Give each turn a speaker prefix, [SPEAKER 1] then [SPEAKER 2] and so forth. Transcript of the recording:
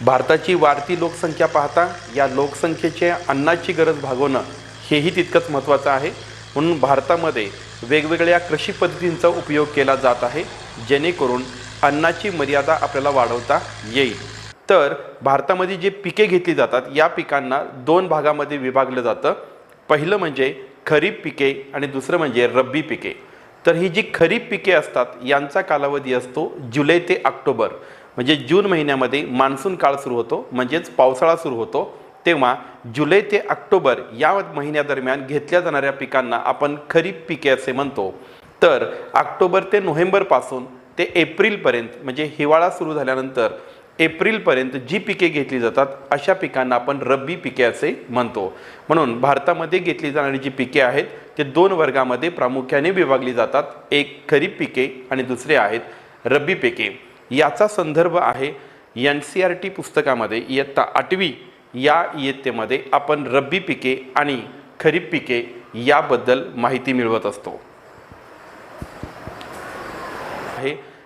[SPEAKER 1] भारताची वाढती लोकसंख्या पाहता या लोकसंख्येचे अन्नाची गरज भागवणं हेही तितकंच महत्त्वाचं आहे. म्हणून भारतामध्ये वेगवेगळ्या कृषी पद्धतींचा उपयोग केला जात आहे जेणेकरून अन्नाची मर्यादा आपल्याला वाढवता येईल. तर भारतामध्ये जे पिके घेतली जातात या पिकांना दोन भागामध्ये विभागलं जातं. पहिलं म्हणजे खरीप पिके आणि दुसरं म्हणजे रब्बी पिके. तर ही जी खरीप पिके असतात यांचा कालावधी असतो जुलै ते ऑक्टोबर. म्हणजे जून महिन्यामध्ये मान्सून काळ सुरू होतो म्हणजेच पावसाळा सुरू होतो. तेव्हा जुलै ते ऑक्टोबर या महिन्यादरम्यान घेतल्या जाणाऱ्या पिकांना आपण खरीप पिके असे म्हणतो. तर ऑक्टोबर ते नोव्हेंबरपासून ते एप्रिलपर्यंत म्हणजे हिवाळा सुरू झाल्यानंतर एप्रिलपर्यंत जी पिके घेतली जातात अशा पिकांना आपण रब्बी पिके असे म्हणतो. म्हणून भारतामध्ये घेतली जाणारी जी पिके आहेत ते दोन वर्गामध्ये प्रामुख्याने विभागली जातात. एक खरीप पिके आणि दुसरे आहेत रब्बी पिके. याचा संदर्भ आहे एन सी आर टी पुस्तकामध्ये. इयत्ता आठवी या इयत्तेमध्ये आपण रब्बी पिके आणि खरीप पिके याबद्दल माहिती मिळवत असतो. आहे